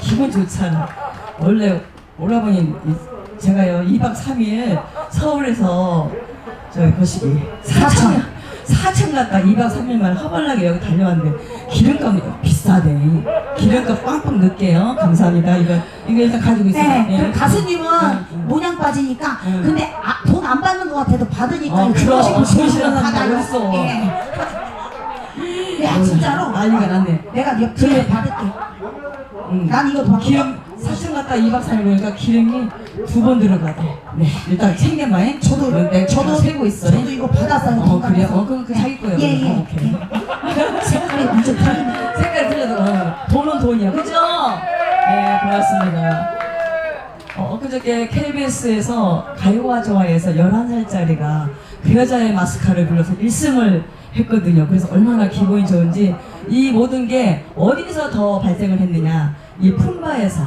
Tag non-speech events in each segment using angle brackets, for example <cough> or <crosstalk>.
기분 좋잖아. 원래 이- 제가요 2박 3일 서울에서 저기 거시기 사천 사천 갔다 2박 3일만 허벌나게 여기 달려왔는데 기름값이 비싸대. 기름값 빵빵 넣을게요. 감사합니다. 이거 이거 일단 가지고 있어요. 네, 예. 그럼 가수님은 응, 응. 모양 빠지니까 응. 근데 아, 돈안 받는 것 같아도 받으니까 어, 그럼. 사람 받아요. 어딨어. 예. 야 진짜로 난리가 났네. 내가 옆 뒤에 그래. 받을게 응. 난 이거 더 기름 사천 갔다 2박 3일 보니까 기름이 두 번 들어가대. 네, 일단 챙겨봐요. 저도 내가 저도 저도 세고 있어. 저도 이거 받았어요 어 그래요? 건강해서. 어 그럼 그 자기 거예요. 예, 예. 어, 오케이. <laughs> 색깔이 완전 틀리네 색깔 틀려도 어, 돈은 돈이야, 그죠? 네, 고맙습니다. 어, 엊그저께 KBS에서 가요와 좋아해서 11살짜리가 그 여자의 마스카를 불러서 1승을 했거든요. 그래서 얼마나 기분이 좋은지 이 모든 게 어디서 더 발생을 했느냐. 이 품바에서.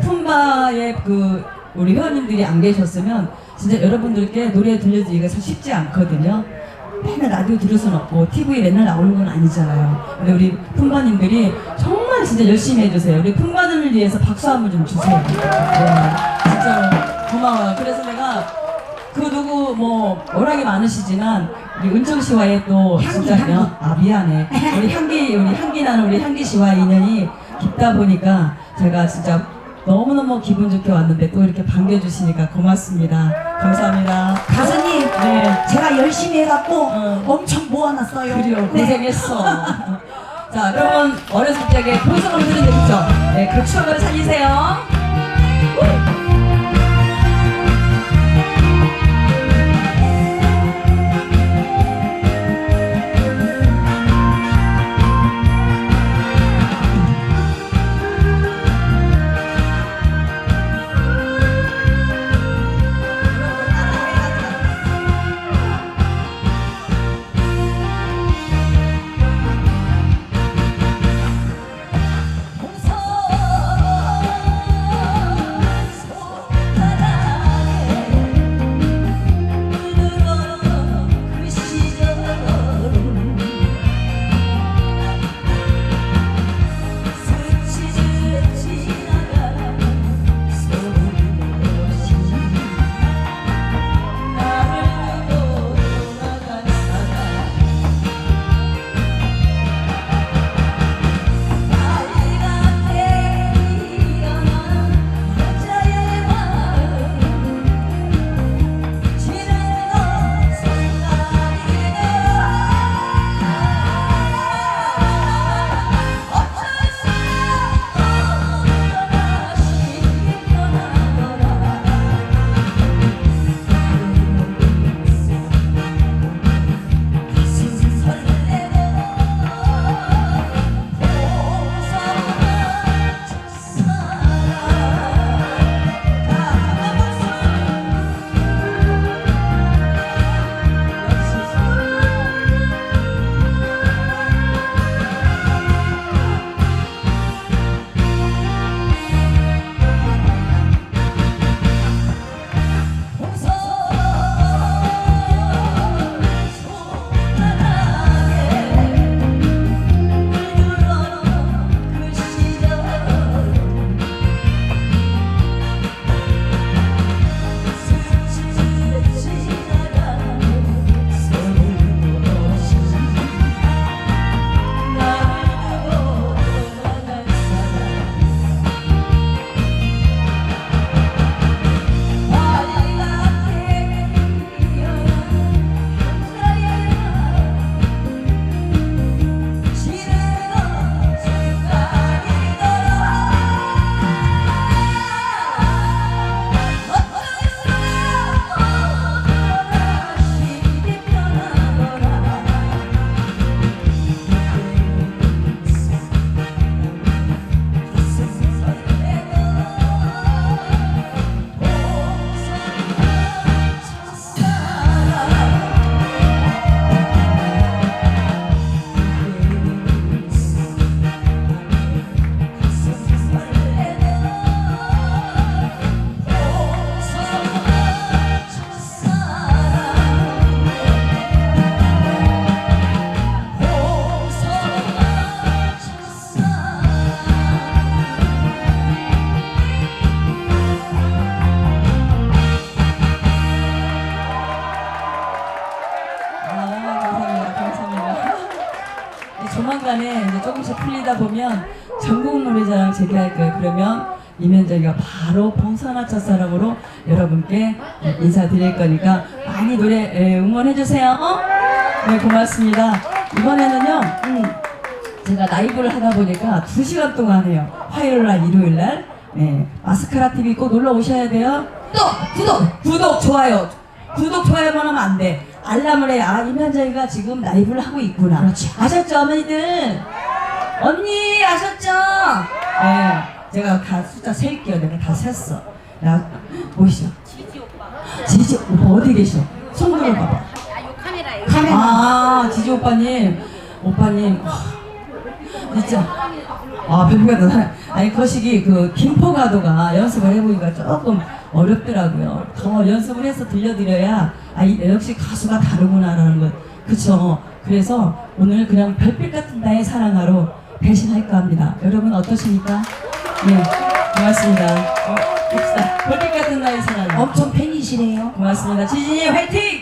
품바에 그 우리 회원님들이 안 계셨으면 진짜 여러분들께 노래 들려드리기가 참 쉽지 않거든요. 맨날 라디오 들을 수는 없고 TV에 맨날 나오는 건 아니잖아요. 근데 우리 품바님들이 정말 진짜 열심히 해주세요. 우리 품바님을 위해서 박수 한번 좀 주세요. 네, 진짜로 고마워요. 그래서 내가 그 누구 뭐 워낙에 많으시지만 우리 은정 씨와의 또 진짜 향기. 명- 아 미안해 우리 향기 우리 향기 나는 우리 향기 씨와 인연이 깊다 보니까 제가 진짜 너무너무 기분 좋게 왔는데 또 이렇게 반겨주시니까 고맙습니다. 감사합니다. 가수님 네. 제가 열심히 해갖고 응. 엄청 모아놨어요 그래요 네. 고생했어 <laughs> 자 그러면 어렸을 적에 본성을 들은 적 있죠 네그 추억을 살리세요 이면정이가 바로 봉선화 첫사랑으로 여러분께 인사드릴 거니까 많이 노래 에, 응원해주세요. 네, 고맙습니다. 이번에는요, 음, 제가 라이브를 하다 보니까 두 시간 동안 해요. 화요일 날, 일요일 날. 네, 마스카라 TV 꼭 놀러 오셔야 돼요. 또 구독, 구독, 좋아요. 구독, 좋아요만 하면 안 돼. 알람을 해. 아, 이면정이가 지금 라이브를 하고 있구나. 그렇지. 아셨죠, 어머니들? 언니, 아셨죠? 네, 제가 다 숫자 셀게요. 내가 다 셌어. 야, 보이시죠? 지지 오빠. 지지 오빠 어디 계셔? 손 들어 봐봐. 아, 요 카메라에. 카메라. 아, 지지 오빠님, 오빠님, 와, 진짜. 아, 배부가 나 아니, 거시기 그 김포가도가 연습을 해보니까 조금 어렵더라고요. 더 연습을 해서 들려드려야, 아, 이, 역시 가수가 다르구나라는 것. 그쵸. 그래서 오늘 그냥 별빛 같은 나의 사랑하러 배신할까 합니다. 여러분 어떠십니까? 네, 고맙습니다. 어, 봅시다. 같은 나의 사랑. 엄청 팬이시네요. 고맙습니다. 지진이! 화이팅!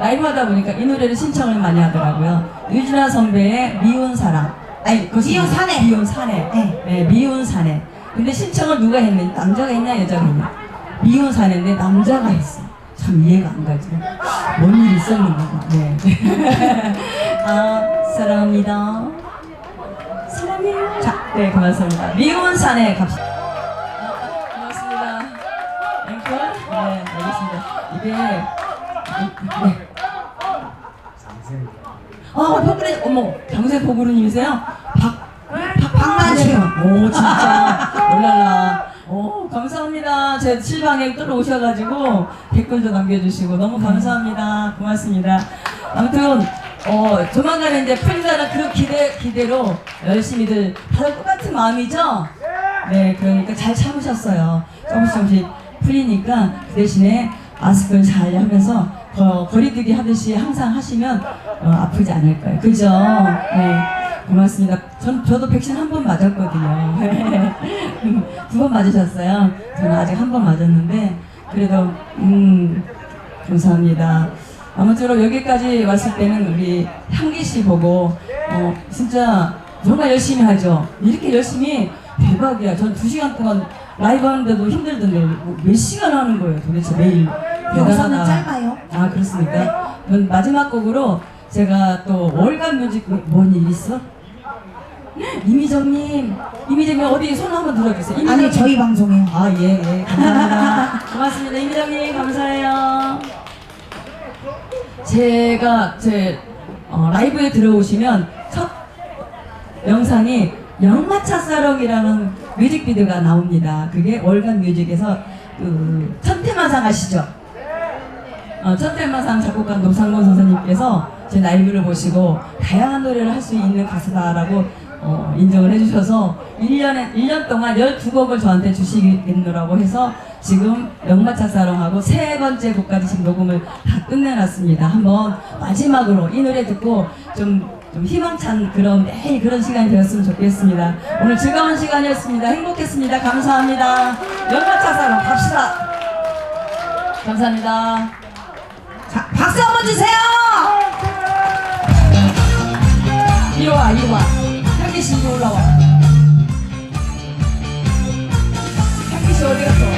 라이브 하다 보니까 이 노래를 신청을 많이 하더라고요. 유진아 선배의 미운 사랑. 아니 미운 사내. 미운 사내. 네. 네, 미운 사내. 근데 신청을 누가 했는지 남자가 했냐 여자가 했냐? 미운 사내인데 남자가 했어. 참 이해가 안 가죠. 뭔 일이 있었는가 봐. 네. <laughs> 아 사랑합니다. 사랑해요. 자, 네 고맙습니다. 미운 사내 갑시다. 아, 고맙습니다. 앵콜? 네, 알겠습니다. 이게 네. 아, 포그레 어머, 병세 포그루님이세요? 박 박, 박만주요. 오, 진짜. 놀랄라. 오, 감사합니다. 제 실방에 들어오셔가지고 댓글도 남겨주시고 너무 감사합니다. 고맙습니다. 아무튼, 어, 조만간에 이제 풀리다는 그 기대, 기대로 열심히들 다들 똑같은 마음이죠? 네, 그러니까 잘 참으셨어요. 조금씩 조금씩 풀리니까 그 대신에 마스크를 잘 하면서 거, 거리두기 하듯이 항상 하시면 어, 아프지 않을 거예요. 그죠? 네. 고맙습니다. 전, 저도 백신 한 번 맞았거든요. <laughs> 두 번 맞으셨어요. 저는 아직 한 번 맞았는데, 그래도, 음, 감사합니다. 아무쪼록 여기까지 왔을 때는 우리 향기 씨 보고, 어, 진짜 정말 열심히 하죠. 이렇게 열심히 대박이야. 전 두 시간 동안 라이브 하는데도 힘들던데, 뭐몇 시간 하는 거예요, 도대체 매일. 영상은 대단하다. 짧아요. 아 그렇습니까? 그럼 마지막 곡으로 제가 또 월간 뮤직 뭔일 있어? 이미정님, 이미정님 어디 손 한번 들어주세요. 아니 이미정님. 저희 방송이요. 아, 예, 예, 감사합니다. 고맙습니다. 이미정님, 감사해요. 제가 제 어, 라이브에 들어오시면 첫 영상이 영마차 사롱이라는 뮤직비디오가 나옵니다. 그게 월간 뮤직에서 그 천태만상 아시죠? 어, 천태만상 작곡가 노상곤 선생님께서 제 라이브를 보시고 다양한 노래를 할 수 있는 가수다라고 어, 인정을 해주셔서 1년에, 1년 동안 12곡을 저한테 주시겠노라고 해서 지금 영마차 사랑하고 세 번째 곡까지 지금 녹음을 다 끝내놨습니다. 한번 마지막으로 이 노래 듣고 좀, 좀 희망찬 그런 매일 그런 시간이 되었으면 좋겠습니다. 오늘 즐거운 시간이었습니다. 행복했습니다. 감사합니다. 영마차 사랑 갑시다. 감사합니다. 자 박수 한번 주세요. 이리 와, 이리 와. 향기 씨 이리 올라와. 향기 씨 어디 갔어?